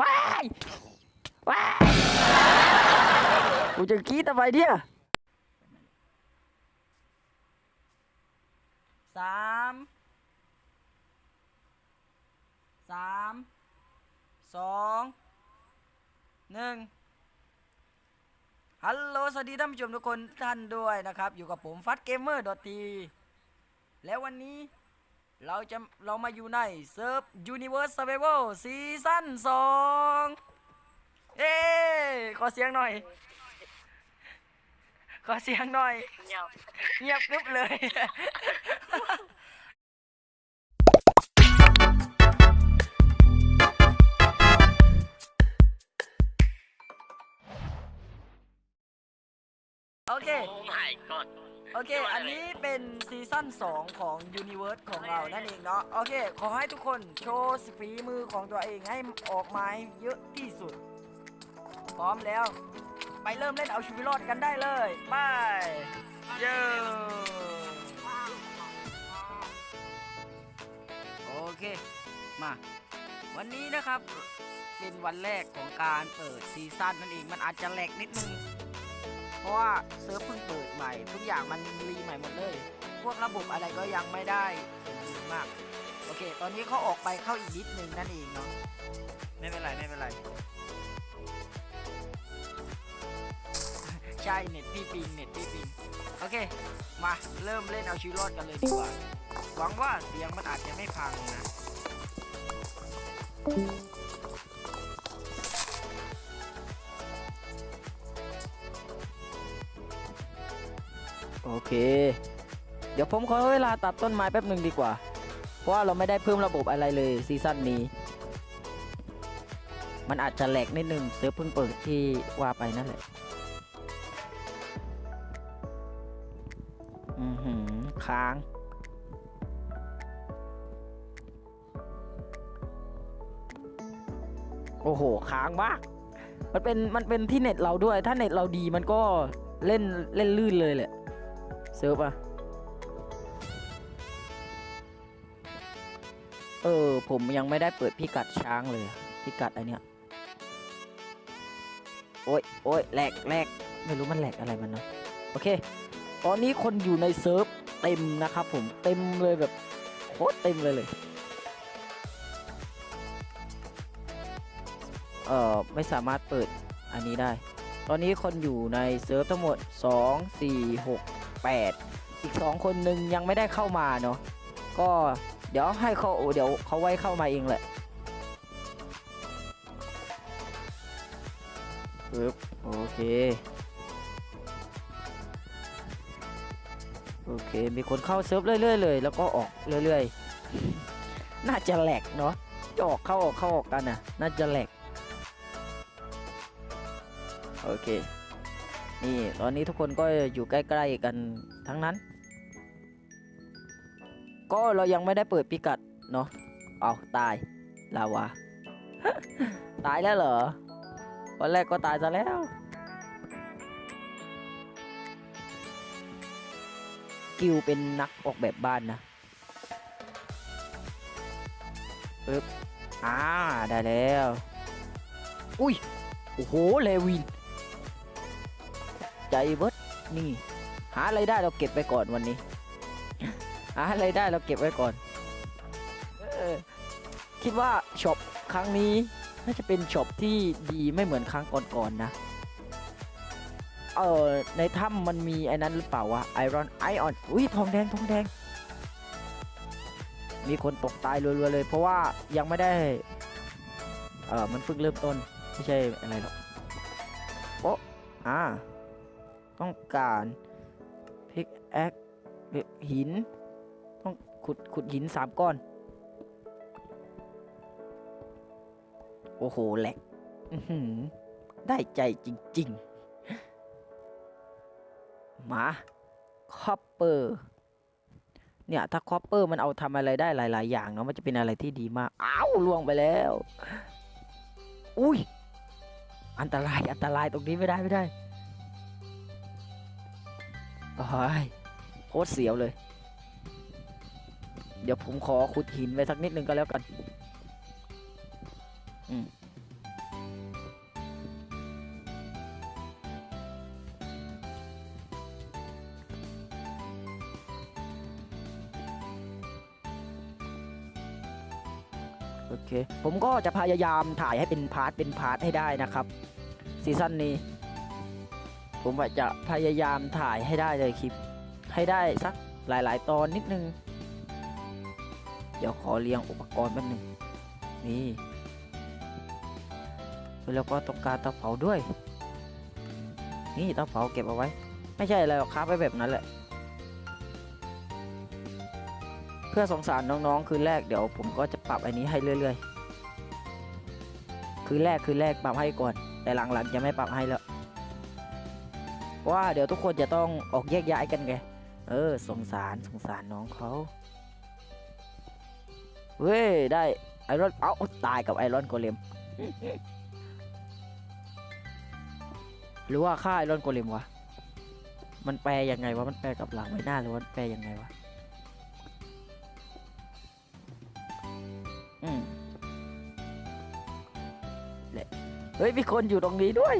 ว้ายว้ายกูจะกรีดทำไมเนี่ยสามสามสองหนึ่งฮัลโหลสวัสดีท่านผู้ชมทุกคนท่านด้วยนะครับ อยู่กับผมฟัดเกมเมอร์ดอททีแล้ววันนี้ เราจะเรามาอยู่ในเซิร์ฟ Universe Survival ซีซั่นสองเอ้ขอเสียงหน่อย ขอเสียงหน่อย เงียบเงียบกึบเลย เคโอ้ my god โอเค อันนี้เป็นซีซั่น 2 ของ Universe ของเรานั่นเองเนาะ โอเค ขอให้ทุกคนโชว์ฝีมือของตัวเองให้ออกมาให้เยอะที่สุด พร้อมแล้ว ไปเริ่มเล่นเอาชีวิตรอดกันได้เลย ไป เย้โอเค มา วันนี้นะครับ เป็นวันแรกของการเปิดซีซั่นนั่นเอง มันอาจจะแหลกนิดนึง ราะว่าเซิร์ฟเพิ่งเปิดใหม่ ทุกอย่างมันรีใหม่หมดเลย พวกระบบอะไรก็ยังไม่ได้สมบูรณ์มาก โอเค ตอนนี้เขาออกไปเข้าอีกนิดนึงนั่นเองเนาะไม่เป็นไรไม่เป็นไรใช่เน็ตพี่ปิงเน็ตพี่ปิงโอเค มาเริ่มเล่นเอาชีวิตรอดกันเลยดีกว่า หวังว่าเสียงมันอาจจะไม่พังนะ โอเค เดี๋ยวผมขอเวลาตัดต้นไม้แป๊บหนึ่งดีกว่า เพราะว่าเราไม่ได้เพิ่มระบบอะไรเลยซีซั่นนี้ มันอาจจะแหลกนิดนึงเซิร์ฟเพิ่งเปิดที่ว่าไปนั่นแหละอือหือค้างโอ้โห ค้างมาก มันเป็น มันเป็นที่เน็ตเราด้วย ถ้าเน็ตเราดีมันก็เล่น เล่นลื่นเลยแหละ เซิร์ฟอะเออ ผมยังไม่ได้เปิดพิกัดช้างเลย พิกัดอันเนี้ย โอ้ยโอ้ยแหลกแหลกไม่รู้มันแหลกอะไรมันเนาะ โอเค ตอนนี้คนอยู่ในเซิร์ฟเต็มนะครับผม เต็มเลยแบบโคตรเต็มเลยเลย เอ่อ ไม่สามารถเปิดอันนี้ได้ ตอนนี้คนอยู่ในเซิร์ฟทั้งหมด 2 4 6 8 อีก 2 คนหนึ่งยังไม่ได้เข้ามาเนาะก็เดี๋ยวให้เขาเดี๋ยวเขาไว้เข้ามาเองแหละปึ๊บโอเคโอเค มีคนเข้าเซิร์ฟเรื่อยๆเลย แล้วก็ออกเรื่อยๆ น่าจะแหลกเนาะจะออกเข้าออกเข้าออกกันนะน่าจะแหลกโอเค นี่ตอนนี้ทุกคนก็อยู่ใกล้ๆกันทั้งนั้น ก็เรายังไม่ได้เปิดพิกัดเนาะเอาตายลาวาตายแล้วเหรอวันแรกก็ตายซะแล้วกิวเป็นนักออกแบบบ้านนะปึ๊บอ่าได้แล้ว อุ้ย โอ้โห เลวิน ใจเบิดนี่ หาอะไรได้เราเก็บไปก่อนวันนี้ หาอะไรได้เราเก็บไว้ก่อนออคิดว่าช็อปครั้งนี้น่าจะเป็นช็อปที่ดีไม่เหมือนครั้งก่อนๆนะเออในถ้ำมันมีไอ้นั้นหรือเปล่าวะไอรอนไอออนอุ้ยทองแดงทองแดง มีคนตกตายรัวๆเลย เพราะว่ายังไม่ได้ เออมันเพิ่งเริ่มต้น ไม่ใช่อะไรหรอกโอ้อ่า ต้องการพิกแอคหิน ต้องขุดขุดหินสามก้อน โอ้โหแหลกได้ใจจริง ๆ มาคอปเปอร์เนี่ย ถ้าคอปเปอร์มันเอาทำอะไรได้หลาย ๆ อย่างเนาะมันจะเป็นอะไรที่ดีมาก อ้าวล่วงไปแล้ว อุ้ย อันตรายอันตรายตรงนี้ไม่ได้ไม่ได้ โอ้ยโคตรเสียวเลย เดี๋ยวผมขอขุดหินไปสักนิดนึงก็แล้วกัน อืมโอเค ผมก็จะพยายามถ่ายให้เป็นพาร์ทเป็นพาร์ทให้ได้นะครับ ซีซั่นนี้ ผมว่าจะพยายามถ่ายให้ได้เลยคลิป ให้ได้สักหลาย ๆ ตอนนิดนึง เดี๋ยวขอเรียงอุปกรณ์แป๊บนึงนี่แล้วก็ต้องการเตาเผาด้วย นี่เตาเผาเก็บเอาไว้ ไม่ใช่อะไรหรอกครับไว้แบบนั้นแหละ เพื่อสงสารน้องๆ คืนแรกเดี๋ยวผมก็จะปรับอันนี้ให้เรื่อย ๆ คืนแรกคืนแรกปรับให้ก่อน แต่หลังๆจะไม่ปรับให้แล้ว ว่าเดี๋ยวทุกคนจะต้องออกแยกย้ายกันไง เออ สงสารสงสารน้องเขา เว้ย ได้ไอรอน เอ้า ตายกับไอรอนโกเลม หรือว่าฆ่าไอรอนโกเลมวะ มันแปลยังไงวะ มันแปลกับหลังไว้หน้าหรือว่ามันแปลยังไงวะ อืมแหละเฮ้ยมีคนอยู่ตรงนี้ด้วย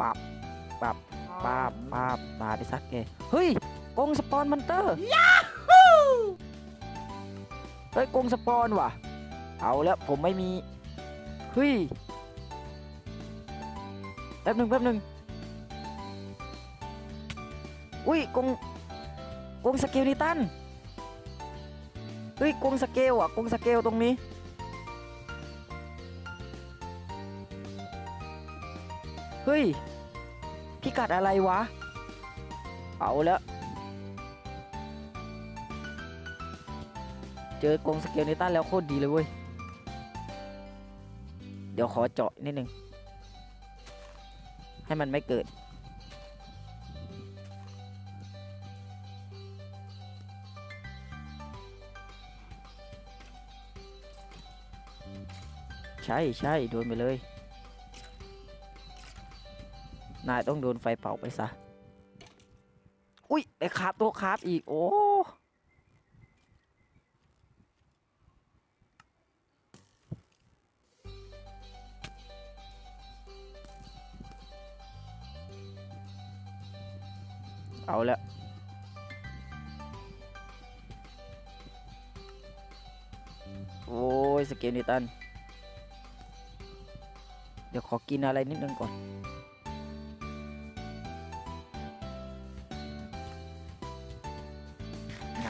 ปับปับปับปับตายไปซักแกเฮ้ยกรงสปอนมันเตอร์ยาฮูเฮ้ยกรงสปอนว่ะ เอาแล้วผมไม่มีเฮ้ยแป๊บหนึ่งแป๊บหนึ่งอุ้ยกรงกรงสเกลนิตันเฮ้ยกรงสเกลอะกรงสเกลตรงนี้ เฮ้ย พิกัดอะไรวะ เอาแล้ว เจอกรงสเกลนิตันแล้วโคตรดีเลยเว้ย เดี๋ยวขอเจาะนิดนึง ให้มันไม่เกิด ใช่ใช่โดนไปเลย นายต้องโดนไฟเผาไปซะ อุ้ยไอ้คาบตัวคาบอีก โอ้เอาละโอ้ยสเกลนิตัน เดี๋ยวขอกินอะไรนิดนึงก่อน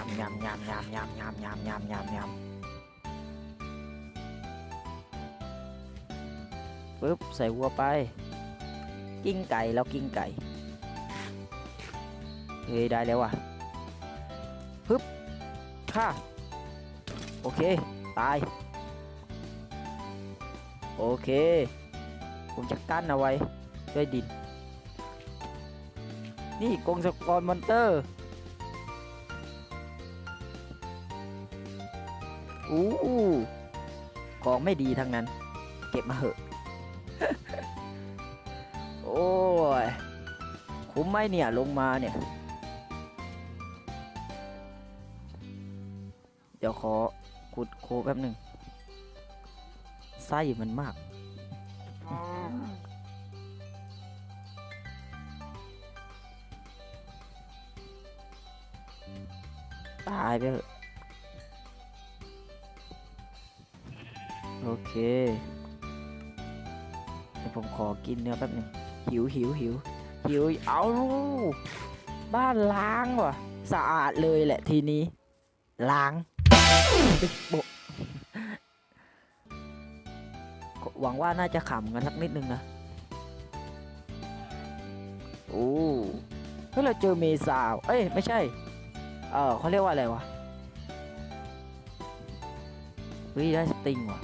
ำยำยำยำยำยำยำยำยำยำปึ๊บใส่วัวไป กิ้งไก่แล้วกิ้งไก่ เฮ้ยได้แล้วว่ะปึ๊บฆ่าโอเค ตาย โอเค ผมจะกั้นเอาไว้ด้วยดิน นี่กงสกอรมอนเตอร์ อู้ของไม่ดีทั้งนั้น เก็บมาเหอะ โอ้ย คุ้มไหมเนี่ยลงมาเนี่ย เดี๋ยวขอขุดโคแป๊บหนึ่งไส้มันมาก ตายไปเถอะ โอเคเดี๋ยวผมขอกินเนื้อแป๊บหนึงหิวหิวหิวหิวเอาลูบ้านล้างว่ะสะอาดเลยแหละทีนี้ ล้างโบหวังว่าน่าจะขำกันสักนิดนึงนะโอ้เฮ้ยเราเจอเมซาวเอ้ยไม่ใช่ เออเขาเรียกว่าอะไรวะเฮ้ยได้สติงว่ะ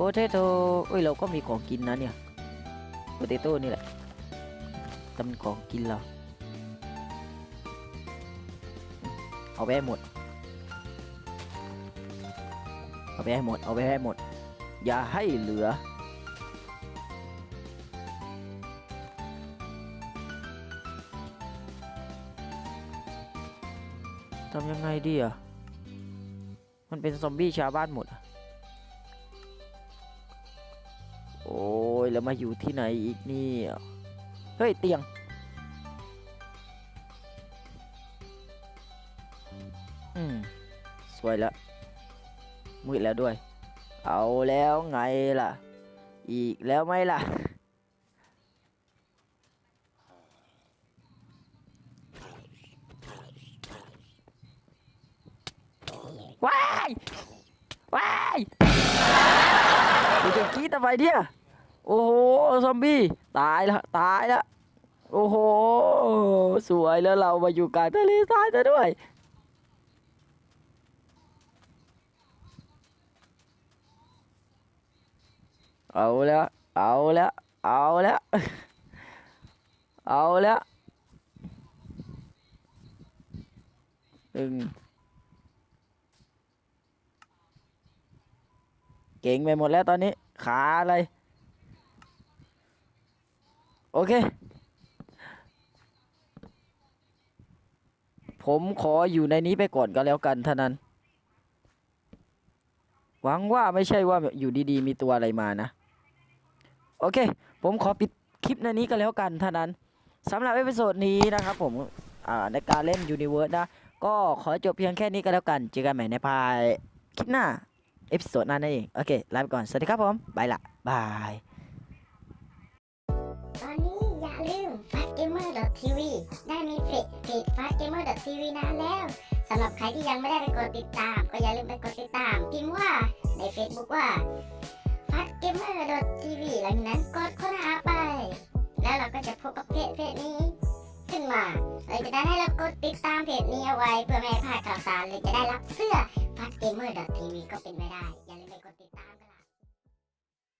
โพเทโต้เอ้ยเราก็มีของกินนะเนี่ยโพเทโต้นี่แหละแต่มันของกินเราเอาไปให้หมด เอาไปให้หมด เอาไปให้หมด อย่าให้เหลือ ทำยังไงดีอะ มันเป็นซอมบี้ชาวบ้านหมดอะ แล้วมาอยู่ที่ไหนอีกนี่ เฮ้ย เตียง อืม สวยแล้ว มืดแล้วด้วย เอาแล้วไงล่ะ อีกแล้วไหมล่ะ ว้าย ว้ายกูจะกรีดทำไมเนี่ย โอ้โหซอมบี้ตายละตายละโอ้โห สวยแล้วเรามาอยู่กลางทะเลทรายซะด้วย เอาแล้วเอาแล้วเอาแล้วเอาแล้วตึงเก่งไปหมดแล้วตอนนี้ ขาอะไร โอเค ผมขออยู่ในนี้ไปก่อนก็แล้วกันเท่านั้น หวังว่าไม่ใช่ว่าอยู่ดีๆ มีตัวอะไรมานะ โอเค ผมขอปิดคลิปในนี้ก็แล้วกันเท่านั้นสำหรับเอพิโซดนี้นะครับผมในการเล่น Universe นะ ก็ขอจบเพียงแค่นี้ก็แล้วกัน เจอกันใหม่ในพายคลิปหน้า เอพิโซดหน้านั่นเอง โอเค ลาไปก่อน สวัสดีครับผม บายละ บาย ม fastgamer.tv ได้มีเพจเพจ fastgamer.tv นานแล้วสำหรับใครที่ยังไม่ได้ไปกดติดตาม ก็อย่าลืมไปกดติดตามพิมพ์ว่าใน Facebook ว่า fastgamer.tv หลังนั้นกดค้นหาไป แล้วเราก็จะพบกับเพจเพจนี้ขึ้นมาหลังจากนั้นให้เรากดติดตามเพจนี้เอาไว้เพื่อไม่ให้พลาดข่าวสารหรือจะได้รับเสื้อ fastgamer.tv ก็เป็นไม่ได้